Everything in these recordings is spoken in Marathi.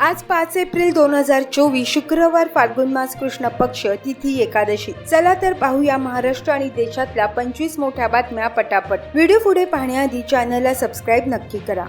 आज पाच एप्रिल दोन हजार चोवीस शुक्रवार फाल्गुन मास कृष्ण पक्ष तिथी एकादशी. चला तर पाहूया महाराष्ट्र आणि देशातल्या पंचवीस मोठ्या बातम्या पटापट. व्हिडिओ पुढे पाहण्याआधी चॅनलला सबस्क्राईब नक्की करा.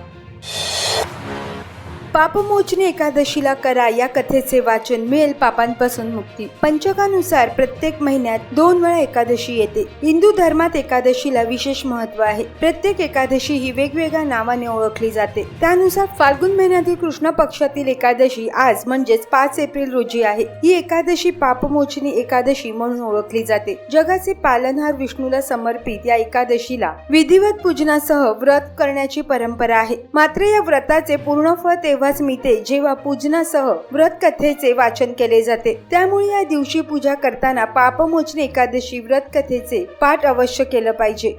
पापमोचनी एकादशीला करा या कथेचे वाचन मिळेल पापांपासून मुक्ती. पंचकानुसार प्रत्येक महिन्यात दोन वेळा एकादशी येते. हिंदू धर्मात एकादशीला विशेष महत्त्व आहे. प्रत्येक एकादशी ही वेगवेगळ्या नावाने ओळखली जाते. त्यानुसार फाल्गुन महिन्यातील कृष्ण पक्षातील एकादशी आज म्हणजेच पाच एप्रिल रोजी आहे. ही एकादशी पापमोचनी एकादशी म्हणून ओळखली जाते. जगाचे पालनहार विष्णूला समर्पित या एकादशीला विधिवत पूजनासह व्रत करण्याची परंपरा आहे. मात्र या व्रताचे पूर्ण फळ तेव्हाच मिळते जेव्हा पूजनासह व्रत कथेचे वाचन केले जाते. त्यामुळे या दिवशी पूजा करताना पापमोचन एकादशी व्रत कथेचे पाठ अवश्य केलं पाहिजे.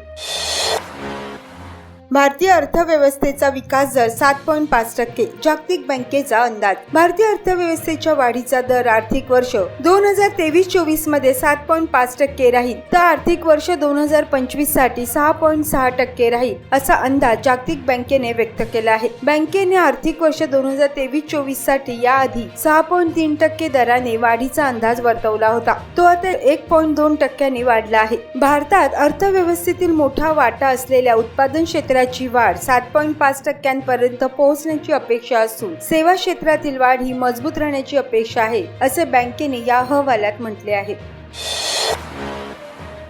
भारतीय अर्थव्यवस्थेचा विकास दर सात पॉईंट पाच टक्के जागतिक बँकेचा अंदाज. भारतीय अर्थव्यवस्थेच्या वाढीचा दर आर्थिक वर्ष दोन हजार तेवीस चोवीसमध्ये सात पॉईंट पाच टक्के राहील तर आर्थिक वर्ष दोन हजार पंचवीससाठी सहा पॉईंट सहा टक्के राहील असा अंदाज जागतिक बँकेने व्यक्त केला आहे. बँकेने आर्थिक वर्ष दोन हजार तेवीस चोवीससाठी याआधी सहा पॉईंट तीन टक्के दराने वाढीचा अंदाज वर्तवला होता. तो आता एक पॉईंट दोन टक्क्यांनी वाढला आहे. भारतात अर्थव्यवस्थेतील मोठा वाटा असलेल्या उत्पादन क्षेत्रात क्षेत्राची वाढ सात पॉईंट पाच टक्क्यांपर्यंत पोहोचण्याची अपेक्षा असून सेवा क्षेत्रातील वाढ ही मजबूत राहण्याची अपेक्षा आहे असे बँकेने या अहवालात म्हटले आहे.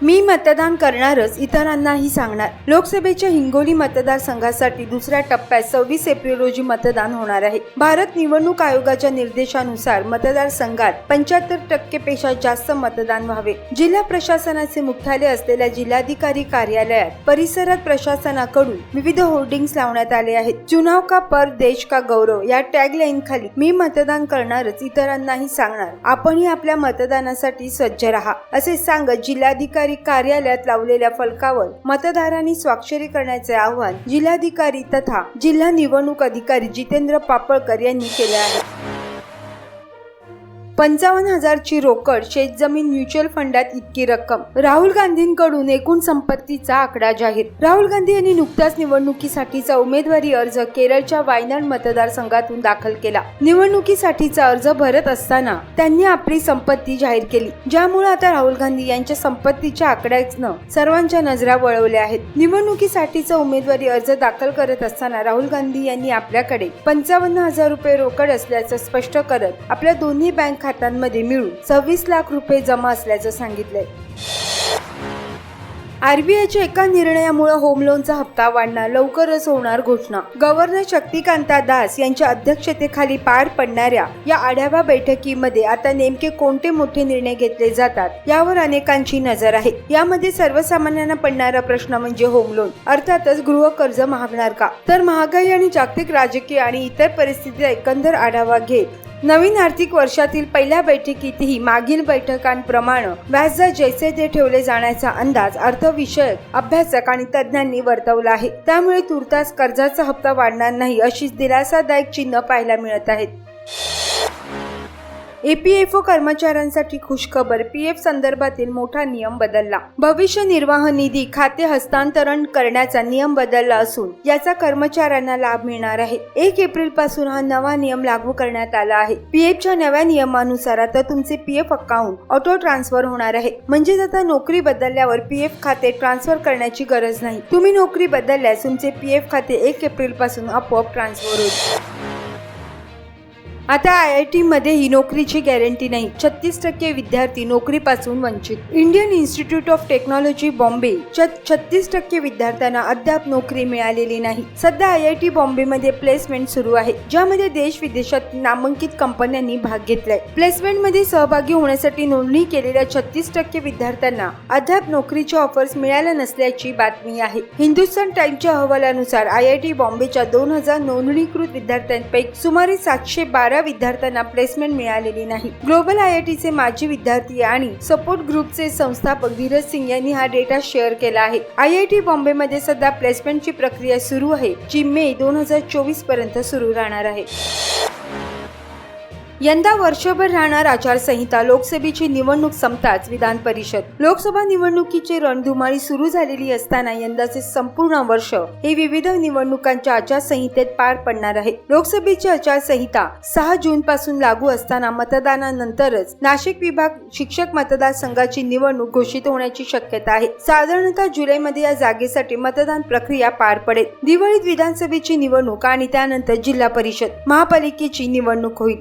मी मतदान करणारच इतरांनाही सांगणार. लोकसभेच्या हिंगोली मतदारसंघासाठी दुसऱ्या टप्प्यात सव्वीस एप्रिल रोजी मतदान होणार आहे. भारत निवडणूक आयोगाच्या निर्देशानुसार मतदारसंघात पंच्याहत्तर टक्केपेक्षा जास्त मतदान व्हावे. जिल्हा प्रशासनाचे मुख्यालय असलेल्या जिल्हाधिकारी कार्यालयात परिसरात प्रशासनाकडून विविध होर्डिंग्स लावण्यात आले आहेत. चुनाव का पर देश का गौरव या टॅगलाईन खाली मी मतदान करणारच इतरांनाही सांगणार. आपणही आपल्या मतदानासाठी सज्ज राहा असे सांगत जिल्हाधिकारी कार्यालयात लावलेल्या फलकावर मतदारांनी स्वाक्षरी करण्याचे आवाहन जिल्हाधिकारी तथा जिल्हा निवडणूक अधिकारी जितेंद्र पापळकर यांनी केले आहे. पंचावन्न हजारची रोकड शेतजमीन म्युच्युअल फंडात इतकी रक्कम. राहुल गांधींकडून एकूण संपत्तीचा आकडा जाहीर. राहुल गांधी यांनी नुकत्याच निवडणुकीसाठीचा उमेदवारी अर्ज केरळच्या वायनाड मतदारसंघातून दाखल केला. निवडणुकीसाठीचा अर्ज भरत असताना त्यांनी आपली संपत्ती जाहीर केली. ज्यामुळे आता राहुल गांधी यांच्या संपत्तीच्या आकड्यानं सर्वांच्या नजरा वळवल्या आहेत. निवडणुकीसाठीचा उमेदवारी अर्ज दाखल करत असताना राहुल गांधी यांनी आपल्याकडे पंचावन्न हजार रुपये रोकड असल्याचं स्पष्ट करत आपल्या दोन्ही बँक खात्यांमध्ये मिळून सव्वीस लाख रुपये जमा असल्याचं सांगितलंय. आरबीआयच्या एका निर्णयामुळे होम लोनचा हप्ता वाढणार लवकरच होणार घोषणा. गव्हर्नर शक्तिकांता दास यांच्या अध्यक्षतेखाली पार पडणाऱ्या या आढावा बैठकीमध्ये आता नेमके कोणते मोठे निर्णय घेतले जातात यावर अनेकांची नजर आहे. यामध्ये सर्वसामान्यांना पडणारा प्रश्न म्हणजे होम लोन अर्थातच गृह कर्ज महागणार का? तर महागाई आणि जागतिक राजकीय आणि इतर परिस्थितीचा एकंदर आढावा घेत नवीन आर्थिक वर्षातील पहिल्या बैठकीतही मागील बैठकांप्रमाणे व्याजदर जैसे ते ठेवले जाण्याचा अंदाज अर्थविषयक अभ्यासक आणि तज्ज्ञांनी वर्तवला आहे. त्यामुळे तुर्तास कर्जाचा हप्ता वाढणार नाही अशी दिलासादायक चिन्ह पाहायला मिळत आहेत. ई पी एफ ओ कर्मचाऱ्यांसाठी खुशखबर. पी एफ संदर्भातील मोठा नियम बदलला. भविष्य निर्वाह निधी खाते हस्तांतरण करण्याचा नियम बदलला असून याचा कर्मचाऱ्यांना लाभ मिळणार आहे. एक एप्रिलपासून हा नवा नियम लागू करण्यात आला आहे. पीएफच्या नव्या नियमानुसार आता तुमचे पीएफ अकाउंट ऑटो ट्रान्सफर होणार आहे. म्हणजेच आता नोकरी बदलल्यावर पीएफ खाते ट्रान्सफर करण्याची गरज नाही. तुम्ही नोकरी बदलल्यास तुमचे पीएफ खाते एक एप्रिलपासून आपोआप ट्रान्सफर होईल. आता आय आय टीमध्ये ही नोकरीची गॅरंटी नाही. छत्तीस टक्के विद्यार्थी नोकरीपासून वंचित. Indian institute of technology Bombay. छत्तीस टक्के विद्यार्थ्यांना अद्याप नोकरी मिळालेली नाही. सध्या आय आय टी बॉम्बेमध्ये प्लेसमेंट सुरू आहे ज्यामध्ये देश विदेशात नामांकित कंपन्यांनी भाग घेतलाय. प्लेसमेंटमध्ये सहभागी होण्यासाठी नोंदणी केलेल्या छत्तीस टक्के विद्यार्थ्यांना अद्याप नोकरीच्या ऑफर्स मिळाल्या नसल्याची बातमी आहे. हिंदुस्थान टाइमच्या अहवालानुसार आय आय टी बॉम्बेच्या दोन हजार नोंदणीकृत विद्यार्थ्यांपैकी सुमारे सातशे बारा विद्यार्थ्यांना प्लेसमेंट मिळालेली नाही. ग्लोबल आय आय टीचे माजी विद्यार्थी आणि सपोर्ट ग्रुपचे संस्थापक धीरज सिंग यांनी हा डेटा शेअर केला आहे. आय आय टी बॉम्बेमध्ये सध्या प्लेसमेंटची प्रक्रिया सुरू आहे जी मे दोन हजार चोवीसपर्यंत सुरू राहणार आहे. यंदा वर्षभर राहणार आचारसंहिता लोकसभेची निवडणूक संपताच विधान परिषद. लोकसभा निवडणुकीची रणधुमाळी सुरू झालेली असताना यंदाचे संपूर्ण वर्ष हे विविध निवडणुकांच्या आचारसंहितेत पार पडणार आहे. लोकसभेची आचारसंहिता सहा जून पासून लागू असताना मतदानानंतरच नाशिक विभाग शिक्षक मतदारसंघाची निवडणूक घोषित होण्याची शक्यता आहे. साधारणतः जुलैमध्ये या जागेसाठी मतदान प्रक्रिया पार पडेल. दिवाळीत विधानसभेची निवडणूक आणि त्यानंतर जिल्हा परिषद महापालिकेची निवडणूक होईल.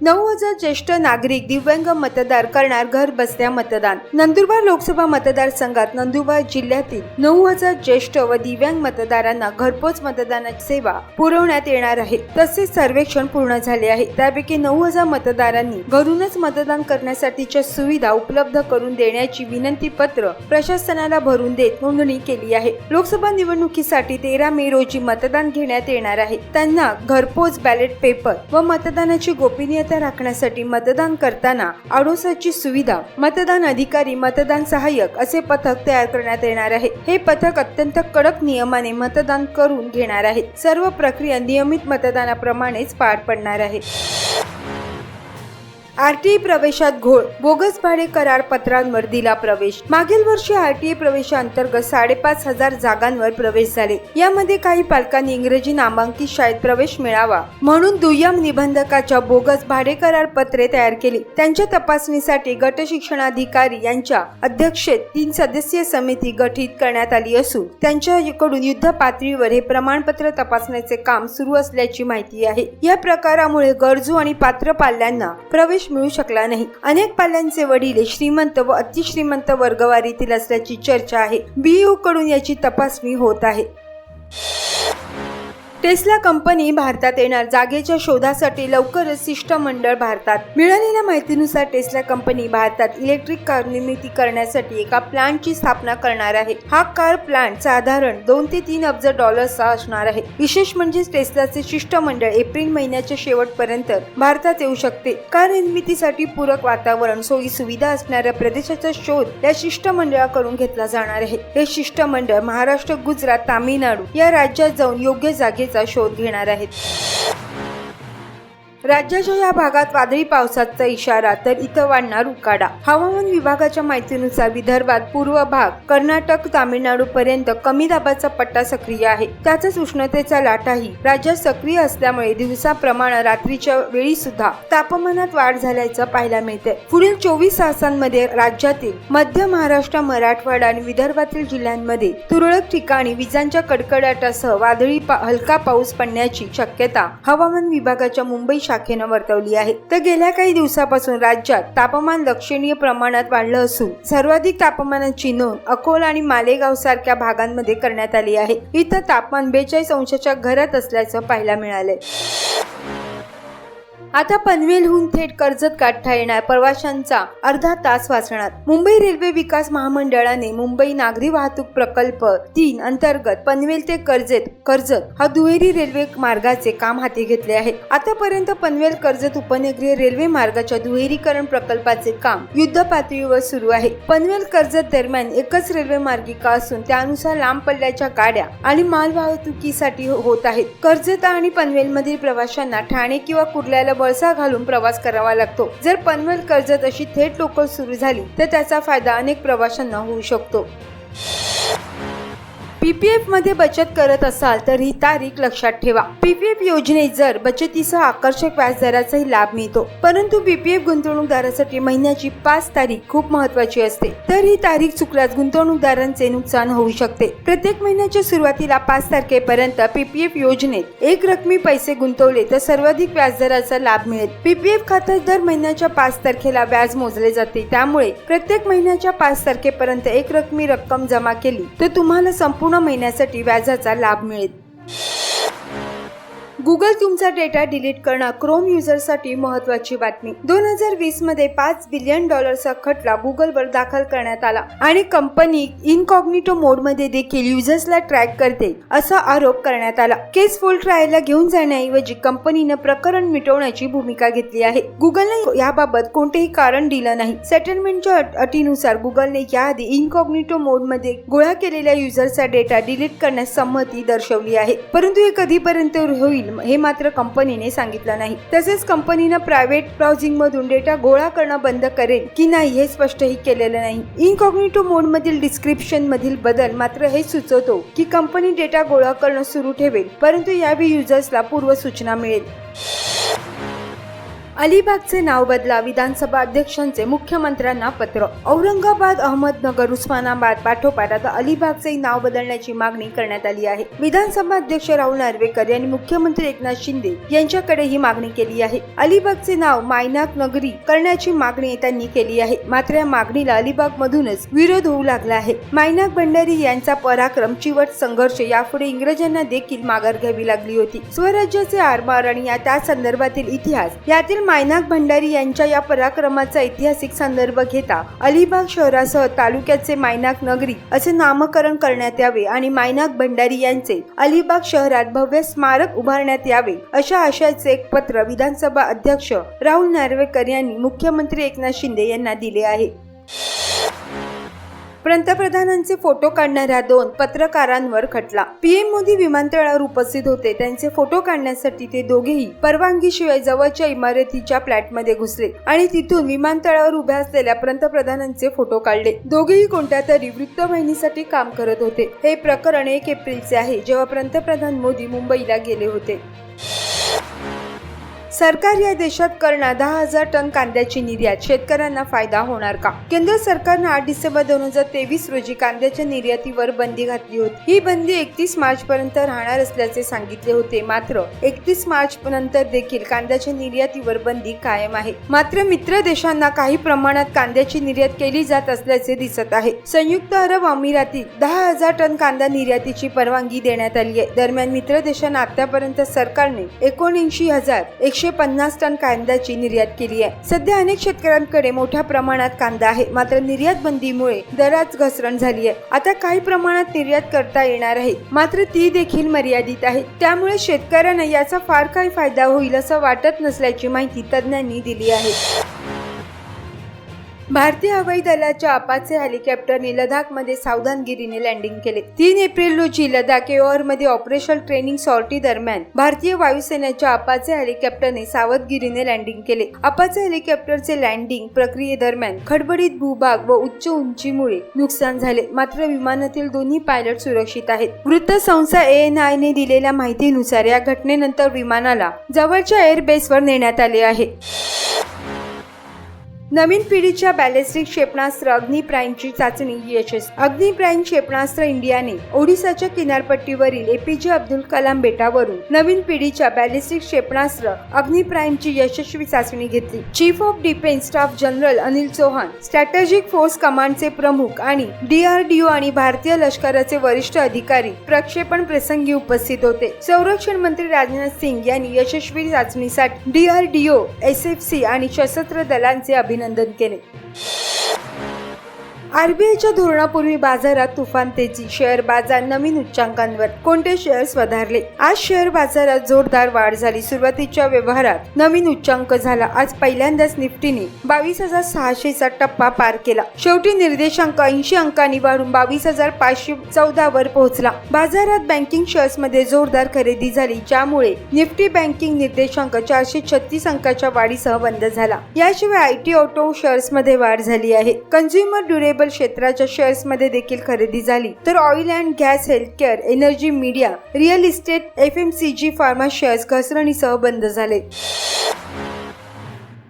नऊ हजार ज्येष्ठ नागरिक दिव्यांग मतदार करणार घर बसल्या मतदान. नंदुरबार लोकसभा मतदारसंघात नंदुरबार जिल्ह्यातील नऊ हजार ज्येष्ठ व दिव्यांग मतदारांना घरपोच मतदानाची सेवा पुरवण्यात येणार आहे. तसेच सर्वेक्षण पूर्ण झाले आहे. त्यापैकी नऊ हजार मतदारांनी घरूनच मतदान करण्यासाठीच्या सुविधा उपलब्ध करून देण्याची विनंती पत्र प्रशासनाला भरून देत नोंदणी केली आहे. लोकसभा निवडणुकीसाठी तेरा मे रोजी मतदान घेण्यात येणार आहे. त्यांना घरपोच बॅलेट पेपर व मतदानाची गोपनीयता राखण्यासाठी मतदान करताना आडोसाची सुविधा मतदान अधिकारी मतदान सहाय्यक असे पथक तयार करण्यात येणार आहे. हे पथक अत्यंत कडक नियमाने मतदान करून घेणार आहे. सर्व प्रक्रिया नियमित मतदानाप्रमाणेच पार पडणार आहे. आरटीई प्रवेशात घोळ. बोगस भाडे करार पत्रांवर दिला प्रवेश. मागील वर्षी आरटीई प्रवेशांतर्गत साडेपाच हजार जागांवर प्रवेश झाले. यामध्ये काही पालकांनी इंग्रजी नामांकित शाळेत प्रवेश मिळावा म्हणून दुय्यम निबंधकाच्या बोगस भाडे करार पत्रे तयार केली. त्यांच्या तपासणीसाठी गट शिक्षणाधिकारी यांच्या अध्यक्षेत तीन सदस्यीय समिती गठीत करण्यात आली असून त्यांच्याकडून युद्ध पातळीवर हे प्रमाणपत्र तपासण्याचे काम सुरू असल्याची माहिती आहे. या प्रकारामुळे गरजू आणि पात्र पाल्यांना प्रवेश मिळू शकला नाही. अनेक पाल्यांचे वडील श्रीमंत व अतिश्रीमंत वर्गवारीतील असल्याची चर्चा आहे. बीयू कडून याची तपासणी होत आहे. टेस्ला कंपनी भारतात येणार जागेच्या शोधासाठी लवकरच शिष्टमंडळ भारतात. मिळालेल्या माहितीनुसार टेस्ला कंपनी भारतात इलेक्ट्रिक कार निर्मिती करण्यासाठी एका प्लांटची स्थापना करणार आहे. हा कार प्लांट साधारण दोन ते तीन अब्ज डॉलर्सचा असणार आहे. विशेष म्हणजे टेस्लाचे शिष्टमंडळ एप्रिल महिन्याच्या शेवटपर्यंत भारतात येऊ शकते. कार निर्मितीसाठी पूरक वातावरण सोयी सुविधा असणाऱ्या प्रदेशाचा शोध या शिष्टमंडळाकडून घेतला जाणार आहे. हे शिष्टमंडळ महाराष्ट्र गुजरात तामिळनाडू या राज्यात जाऊन योग्य जागे घटनेचा शोध घेणार आहेत. राज्याच्या या भागात वादळी पावसाचा इशारा तर इथं वाढणार उकाडा. हवामान विभागाच्या माहितीनुसार विदर्भात पूर्व भाग कर्नाटक तामिळनाडू पर्यंत कमी दाबाचा पट्टा सक्रिय आहे. त्याचाच उष्णतेचा लाटाही राज्यात सक्रिय असल्यामुळे दिवसाप्रमाणे रात्रीच्या वेळी सुद्धा तापमानात वाढ झाल्याचं पाहायला मिळते पुढील चोवीस तासांमध्ये राज्यातील मध्य महाराष्ट्र मराठवाडा आणि विदर्भातील जिल्ह्यांमध्ये तुरळक ठिकाणी विजांच्या कडकडाटासह वादळी पा- हलका पाऊस पडण्याची शक्यता हवामान विभागाच्या मुंबई शाखेनं वर्तवली आहे. तर गेल्या काही दिवसापासून राज्यात तापमान लक्षणीय प्रमाणात वाढलं असून सर्वाधिक तापमानाची नोंद अकोला आणि मालेगाव सारख्या भागांमध्ये करण्यात आली आहे. इथं तापमान बेचाळीस अंशाच्या घरात असल्याचं पाहायला मिळालंय. आता पनवेलहून थेट कर्जत गाठता येणार प्रवाशांचा अर्धा तास वाचणार. मुंबई रेल्वे विकास महामंडळाने मुंबई नागरी वाहतूक प्रकल्प तीन अंतर्गत पनवेल ते कर्जत कर्जत हा दुहेरी रेल्वे मार्गाचे काम हाती घेतले आहे. आतापर्यंत पनवेल कर्जत उपनगरीय रेल्वे मार्गाच्या दुहेरीकरण प्रकल्पाचे काम युद्ध पातळीवर सुरू आहे. पनवेल कर्जत दरम्यान एकच रेल्वे मार्गिका असून त्यानुसार लांब पल्ल्याच्या गाड्या आणि माल वाहतुकीसाठी होत आहेत. कर्जत आणि पनवेलमधील प्रवाशांना ठाणे किंवा कुर्ल्याला वळसा घालून प्रवास करावा लागतो. जर पनवेल कर्जत अशी थेट लोकल सुरू झाली तर त्याचा फायदा अनेक प्रवाशांना होऊ शकतो. पीपीएफमध्ये बचत करत असाल तर ही तारीख लक्षात ठेवा. पीपीएफ योजनेत जर बचतीसह आकर्षक व्याजदराचाही लाभ मिळतो परंतु पीपीएफ गुंतवणूकदारासाठी महिन्याची पाच तारीख खूप महत्वाची असते. तर ही तारीख चुकल्यास गुंतवणूकदारांचे नुकसान होऊ शकते. प्रत्येक महिन्याच्या सुरुवातीला पाच तारखेपर्यंत पीपीएफ योजनेत एक रकमी पैसे गुंतवले तर सर्वाधिक व्याजदराचा लाभ मिळेल. पीपीएफ खात्यात दर महिन्याच्या पाच तारखेला व्याज मोजले जाते. त्यामुळे प्रत्येक महिन्याच्या पाच तारखेपर्यंत एक रकमी रक्कम जमा केली तर तुम्हाला संपूर्ण महिन्यासाठी व्याजाचा लाभ मिळेल. गुगल तुमचा डेटा डिलीट करणार क्रोम युजरसाठी महत्वाची बातमी. दोन हजार वीसमध्ये पाच बिलियन डॉलरचा खटला गुगलवर दाखल करण्यात आला आणि कंपनी इनकॉग्निटो मोडमध्ये देखील युजर्सला ट्रॅक करते असा आरोप करण्यात आला. केस फुल ट्रायलला घेऊन जाण्याऐवजी कंपनीनं प्रकरण मिटवण्याची भूमिका घेतली आहे. गुगलने याबाबत कोणतेही कारण दिलं नाही. सेटलमेंटच्या अट- अटीनुसार गुगलने याआधी इनकॉग्निटो मोडमध्ये गोळा केलेल्या युजरचा डेटा डिलीट करण्यास संमती दर्शवली आहे. परंतु हे कधीपर्यंत होईल? हे मात्र कंपनीने सांगितलं नाही. तसेच कंपनीनं प्रायव्हेट ब्राउझिंगमधून डेटा गोळा करणं बंद करेल की नाही हे स्पष्टही केलेलं नाही. इनकॉग्निटो मोडमधील डिस्क्रिप्शन मधील बदल मात्र हे सुचवतो की कंपनी डेटा गोळा करणं सुरू ठेवेल परंतु यावेळी युजर्सला पूर्व सूचना मिळेल. अलिबागचे नाव बदला विधानसभा अध्यक्षांचे मुख्यमंत्र्यांना पत्र. औरंगाबाद अहमदनगर उस्मानाबाद पाठोपाठ आता अलिबागचे नाव बदलण्याची मागणी करण्यात आली आहे. विधानसभा अध्यक्ष राहुल नार्वेकर यांनी मुख्यमंत्री एकनाथ शिंदे यांच्याकडे ही मागणी केली आहे. अलिबागचे नाव मायनाक नगरी करण्याची मागणी त्यांनी केली आहे. मात्र या मागणीला अलिबाग मधूनच विरोध होऊ लागला आहे. मायनाक भंडारी यांचा पराक्रम चिवट संघर्ष यापुढे इंग्रजांना देखील माघार घ्यावी लागली होती. स्वराज्याचे आरमार आणि या त्या संदर्भातील इतिहास यातील मायनाक भंडारी यांच्या या पराक्रमाचा ऐतिहासिक संदर्भ घेता अलिबाग शहरासह तालुक्याचे मायनाक नगरी असे नामकरण करण्यात यावे आणि मायनाक भंडारी यांचे अलिबाग शहरात भव्य स्मारक उभारण्यात यावे अशा आशयाचे एक पत्र विधानसभा अध्यक्ष राहुल नार्वेकर यांनी मुख्यमंत्री एकनाथ शिंदे यांना दिले आहे. पंतप्रधानांचे फोटो काढणाऱ्या दोन पत्रकारांवर खटला. पीएम मोदी विमानतळावर उपस्थित होते. त्यांचे फोटो काढण्यासाठी ते दोघेही परवानगीशिवाय जवळच्या इमारतीच्या फ्लॅटमध्ये घुसले आणि तिथून विमानतळावर उभ्या असलेल्या पंतप्रधानांचे फोटो काढले. दोघेही कोणत्या तरी वृत्तवाहिनीसाठी काम करत होते. हे प्रकरण एक एप्रिलचे आहे जेव्हा पंतप्रधान मोदी मुंबईला गेले होते. सरकार या देशात करणार दहा हजार टन कांद्याची निर्यात शेतकऱ्यांना फायदा होणार का? केंद्र सरकारनं आठ डिसेंबर दोन हजार तेवीस रोजी कांद्याच्या निर्यातीवर बंदी घातली होती. ही बंदी एकतीस मार्च पर्यंत राहणार असल्याचे सांगितले होते. मात्र एकतीस मार्च नंतर देखील कांद्याच्या निर्यातीवर बंदी कायम आहे. मात्र मित्र देशांना काही प्रमाणात कांद्याची निर्यात केली जात असल्याचे दिसत आहे. संयुक्त अरब अमिरातीत दहा हजार टन कांदा निर्यातीची परवानगी देण्यात आली आहे. दरम्यान मित्र देशांना आतापर्यंत सरकारने एकोणऐंशी हजार एकशे पन्नास टन कांद्याची निर्यात केली आहे. सध्या अनेक शेतकऱ्यांकडे मोठ्या प्रमाणात कांदा आहे. मात्र निर्यात बंदीमुळे दरात घसरण झाली आहे. आता काही प्रमाणात निर्यात करता येणार आहे. मात्र ती देखील मर्यादित आहे. त्यामुळे शेतकऱ्यांना याचा फार काही फायदा होईल असं वाटत नसल्याची माहिती तज्ज्ञांनी दिली आहे. भारतीय हवाई दलाच्या अपाचे हेलिकॉप्टरने लडाखमध्ये सावधानगिरीने लँडिंग केले. तीन एप्रिल रोजी लडाख एओरमध्ये ऑपरेशन ट्रेनिंग सॉर्टी दरम्यान भारतीय वायुसेनेच्या अपाचे हेलिकॉप्टरने सावधगिरीने लँडिंग केले. अपाचे हेलिकॉप्टरचे लँडिंग प्रक्रियेदरम्यान खडबडीत भूभाग व उच्च उंचीमुळे नुकसान झाले. मात्र विमानातील दोन्ही पायलट सुरक्षित आहेत. वृत्तसंस्था एएनआय ने दिलेल्या माहितीनुसार या घटनेनंतर विमानाला जवळच्या एअरबेसवर नेण्यात आले आहे. नवीन पिढीच्या बॅलिस्टिक क्षेपणास्त्र अग्नि प्राईमची चाचणी यशस्वी. अग्नि प्राईम क्षेपणास्त्र इंडियाने ओडिसाच्या किनारपट्टीवरील एपीजे अब्दुल कलाम बेटावरून नवीन पिढीच्या बॅलिस्टिक क्षेपणास्त्र अग्नि प्राईमची यशस्वी चाचणी घेतली. Chief of defence staff general Anil Chauhan strategic force कमांडचे प्रमुख आणि डीआरडीओ आणि भारतीय लष्कराचे वरिष्ठ अधिकारी प्रक्षेपण प्रसंगी उपस्थित होते. संरक्षण मंत्री राजनाथ सिंग यांनी यशस्वी चाचणीसाठी डीआरडीओ एस एफ सी आणि सशस्त्र दलांचे अभिनंदन केले. आरबीआयच्या धोरणापूर्वी बाजारात तुफान तेजी. शेअर बाजार नवीन उच्चांकांवर. कोणते शेअर्स वधारले आज शेअर बाजारात जोरदार वाढ झाली. सुरुवातीच्या व्यवहारात नवीन उच्चांक झाला. आज पहिल्यांदाच निफ्टीने बावीस हजार सहाशेचा टप्पा पार केला. शेवटी निर्देशांक ऐंशी अंकांनी वाढून बावीस हजार पाचशे चौदा वर पोहोचला. बाजारात बँकिंग शेअर्समध्ये जोरदार खरेदी झाली ज्यामुळे निफ्टी बँकिंग निर्देशांक चारशे छत्तीस अंकाच्या वाढीसह बंद झाला. याशिवाय आय टी ऑटो शेअर्समध्ये वाढ झाली आहे. कन्झ्युमर ड्युरेबल क्षेत्राच्या शेअर्समध्ये देखील खरेदी झाली. तर oil and gas healthcare energy media real estate F M C G pharma shares घसरणीसह बंद झाले.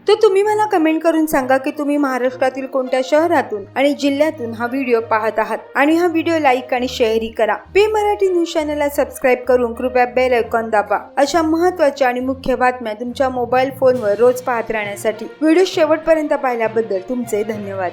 तर तुम्ही मला कमेंट करून सांगा की तुम्ही महाराष्ट्रातील कोणत्या शहरातून आणि जिल्ह्यातून हा व्हिडिओ पाहत आहात. आणि हा व्हिडिओ लाईक आणि शेअरही करा. पे मराठी न्यूज चॅनलला सबस्क्राईब करून कृपया बेल ऐकॉन दाबा. अशा महत्त्वाच्या आणि मुख्य बातम्या तुमच्या मोबाईल फोनवर रोज पाहत राहण्यासाठी. व्हिडिओ शेवटपर्यंत पाहिल्याबद्दल तुमचे धन्यवाद.